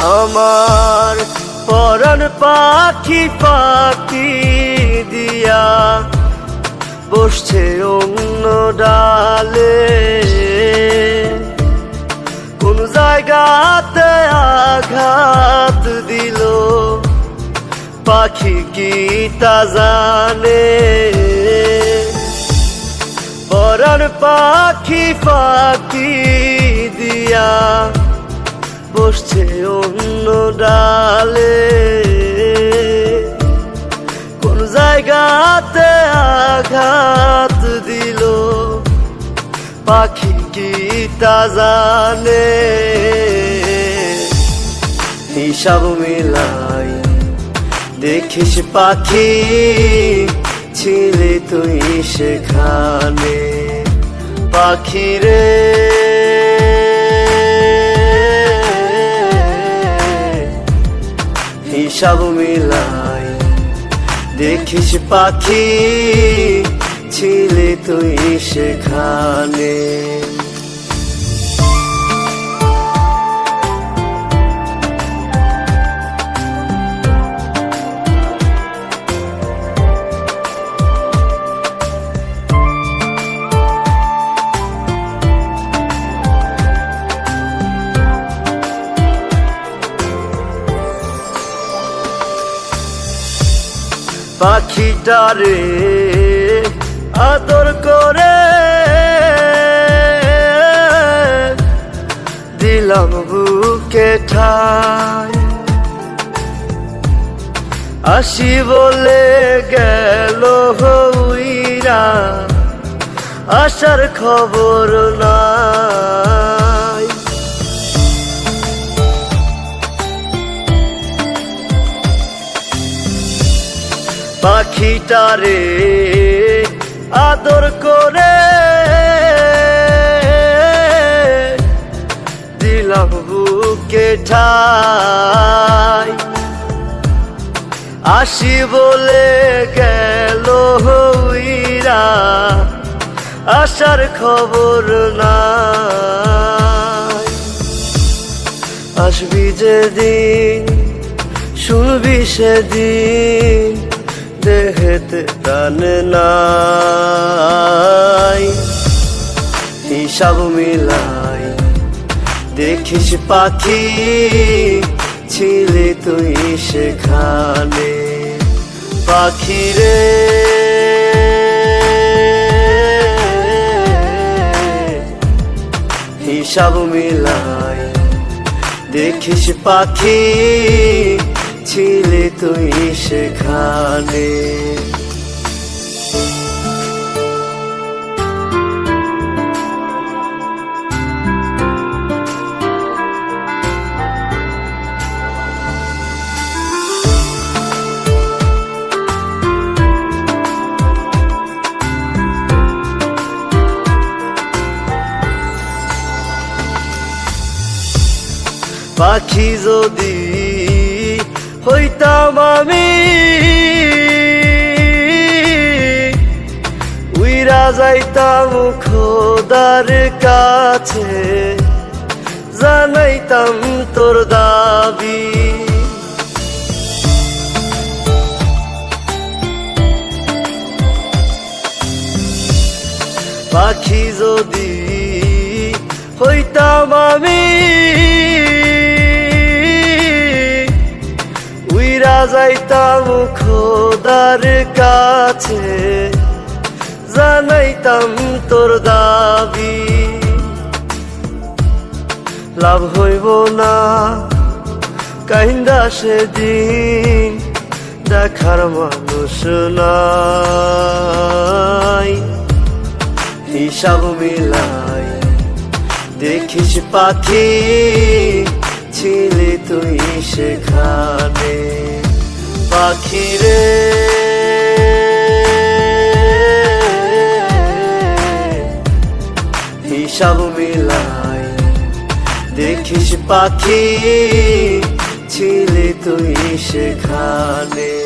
আমার পরন পাখি পাখি দিয়া বসছে অন্য ডালে। কোন জায়গাতে আঘাত দিল, পাখি কি তা জানে? পরার পাখি পাখি দিয়া বসছে অন্য ডালে। কোন জায়গাতে আঘাত দিল? পাখি কি তা জানে? হিসাব মিলাই দেখিস পাখি, ছিলে তুই সেখানে। পাখি রে হিসাব মিলাই। দেখিস পাখি ছিলে তুই সেখানে। পাখিটারে আদর করে দিলাম বুকে ঠাই। আসি বলে গেল হইরা আসার খবর নাই পাখিটারে আদর করে দিলাম বুকে ঠাই। আসি বলে গেল হইরা আসার খবর না আসবি যেদিন, শুনবি সেদিন। দেহেতে প্রাণ নাই। হিসাব মিলাই দেখিস পাখি, ছিলে তুই সেখানে। পাখি রে। হিসাব মিলাই দেখিস পাখি, ছিলে তুই সেখানে। পাখি যদি হইতাম আমি উইরা যাইতাম খোদার কাছে জানাইতাম তোর দাবি। পাখি যদি হইতাম আমি উইরা যাইতাম খোদার কাছে, জানাইতাম তোর দাবি। লাভ হইব না কাহিন্দা সেদিন দেখার মানুষ নাই। হিসাব মিলাই দেখিস পাখি ছিলে তুই সেখানে? পাখিরে। হিসাব মিলাই দেখিস পাখি ছিলে তুই সেখানে?